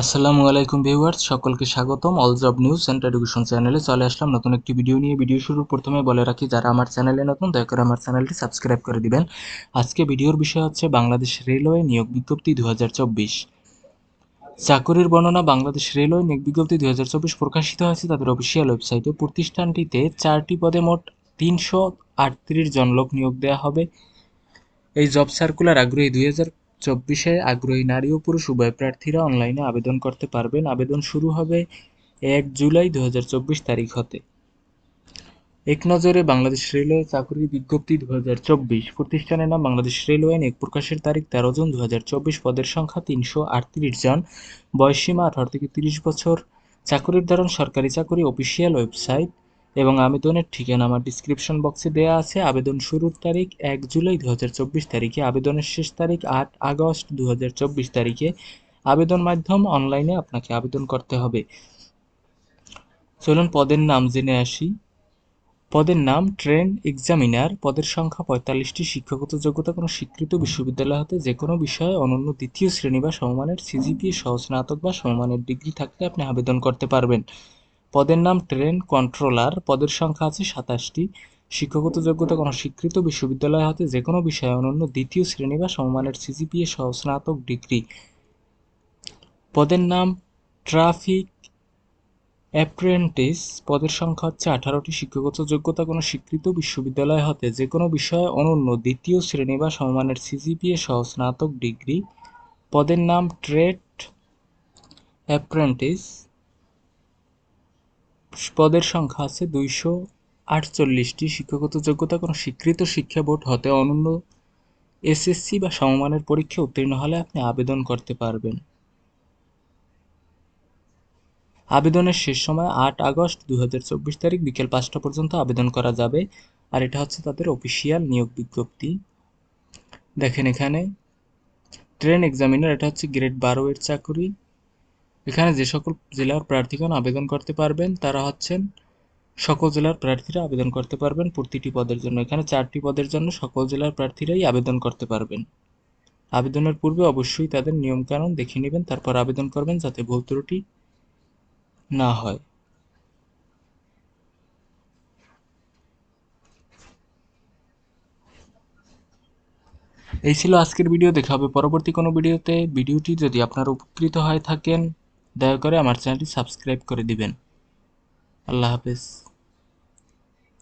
আসসালামু আলাইকুম ভিউয়ার্স, সকলকে স্বাগতম। All job news centre education চ্যানেলে চলে আসলাম নতুন একটি ভিডিও নিয়ে। ভিডিও শুরুর প্রথমে বলে রাখি, যারা আমার চ্যানেলে নতুন, দয়া করে আমার চ্যানেলটি সাবস্ক্রাইব করে দিবেন। আজকে ভিডিওর বিষয় হচ্ছে বাংলাদেশ রেলওয়ে নিয়োগ বিজ্ঞপ্তি চব্বিশ। চাকুরির বর্ণনা, বাংলাদেশ রেলওয়ে নিয়োগ বিজ্ঞপ্তি দুই হাজার চব্বিশ প্রকাশিত হয়েছে। তাদের অফিসিয়াল ওয়েবসাইটে প্রতিষ্ঠানটিতে চারটি পদে মোট তিনশো আটত্রিশ জন লোক নিয়োগ দেওয়া হবে। এই জব সার্কুলার আগ্রহী দুই হাজার চব্বিশে আগ্রহী নারী ও পুরুষ উভয় প্রার্থীরা অনলাইনে আবেদন করতে পারবেন। আবেদন শুরু হবে এক জুলাই দু হাজার চব্বিশ তারিখ হতে। এক নজরে বাংলাদেশ রেলওয়ে চাকরির বিজ্ঞপ্তি দু হাজার চব্বিশ। প্রতিষ্ঠানের নাম বাংলাদেশ রেলওয়ে। এক প্রকাশের তারিখ তেরো জুন দু হাজার চব্বিশ। পদের সংখ্যা তিনশো আটত্রিশ জন। বয়সীমা আঠারো থেকে তিরিশ বছর। চাকরির ধরন সরকারি চাকরি, অফিসিয়াল ওয়েবসাইট। এবং আবেদনের ঠিকানা আমার ডিসক্রিপশন বক্সে দেওয়া আছে। আবেদন শুরুর তারিখ এক জুলাই দু তারিখে, আবেদনের শেষ তারিখ আট আগস্ট দু তারিখে। আবেদন মাধ্যম অনলাইনে আপনাকে আবেদন করতে হবে। চলুন পদের নাম জেনে আসি। পদের নাম ট্রেন এক্সামিনার। পদের সংখ্যা পঁয়তাল্লিশটি। শিক্ষাগত যোগ্যতা কোনো স্বীকৃত বিশ্ববিদ্যালয় হতে যে কোনো বিষয়ে অনন্য দ্বিতীয় শ্রেণি বা সমমানের সিজিপিএ সহ স্নাতক বা সমমানের ডিগ্রি থাকলে আপনি আবেদন করতে পারবেন। পদের নাম ট্রেন কন্ট্রোলার, পদের সংখ্যা আছে সাতাশটি। শিক্ষাগত যোগ্যতা কোনো স্বীকৃত বিশ্ববিদ্যালয় হতে যে কোনো বিষয়ে অনন্য দ্বিতীয় শ্রেণি বা সমমানের সিজিপিএ সহ স্নাতক ডিগ্রি। পদের নাম ট্রাফিক অ্যাপ্রেন্টিস, পদের সংখ্যা হচ্ছে আঠারোটি। শিক্ষাগত যোগ্যতা কোনো স্বীকৃত বিশ্ববিদ্যালয় হতে যে কোনো বিষয়ে অনন্য দ্বিতীয় শ্রেণি বা সমমানের সিজিপিএ সহ স্নাতক ডিগ্রি। পদের নাম ট্রেড অ্যাপ্রেন্টিস পদের সংখ্যা আছে দুইশো আটচল্লিশটি। শিক্ষাগত যোগ্যতা কোনো স্বীকৃত শিক্ষা বোর্ড হতে অনন্য এসএসসি বা সমমানের পরীক্ষা উত্তীর্ণ হলে আপনি আবেদন করতে পারবেন। আবেদনের শেষ সময় আট আগস্ট দু হাজার চব্বিশ তারিখ বিকেল পাঁচটা পর্যন্ত আবেদন করা যাবে, আর এটা হচ্ছে তাদের অফিসিয়াল নিয়োগ বিজ্ঞপ্তি। দেখেন এখানে, ট্রেন এক্সামিনার, এটা হচ্ছে গ্রেড বারো এর চাকরি। এখানে যে সকল জেলার প্রার্থীগণ আবেদন করতে পারবেন, তারা হচ্ছেন সকল জেলার প্রার্থীরা আবেদন করতে পারবেন প্রতিটি পদের জন্য। এখানে চারটি পদের জন্য সকল জেলার প্রার্থীরাই আবেদন করতে পারবেন। আবেদনের পূর্বে অবশ্যই তাদের নিয়মকানুন দেখে নেবেন, তারপর আবেদন করবেন যাতে ভুল ত্রুটি না হয়। এই ছিল আজকের ভিডিও। দেখা হবে পরবর্তী কোনো ভিডিওতে। ভিডিওটি যদি আপনারা উপকৃত হয়ে থাকেন দয়া করে আমার চ্যানেলটি সাবস্ক্রাইব করে দিবেন। আল্লাহ হাফেজ।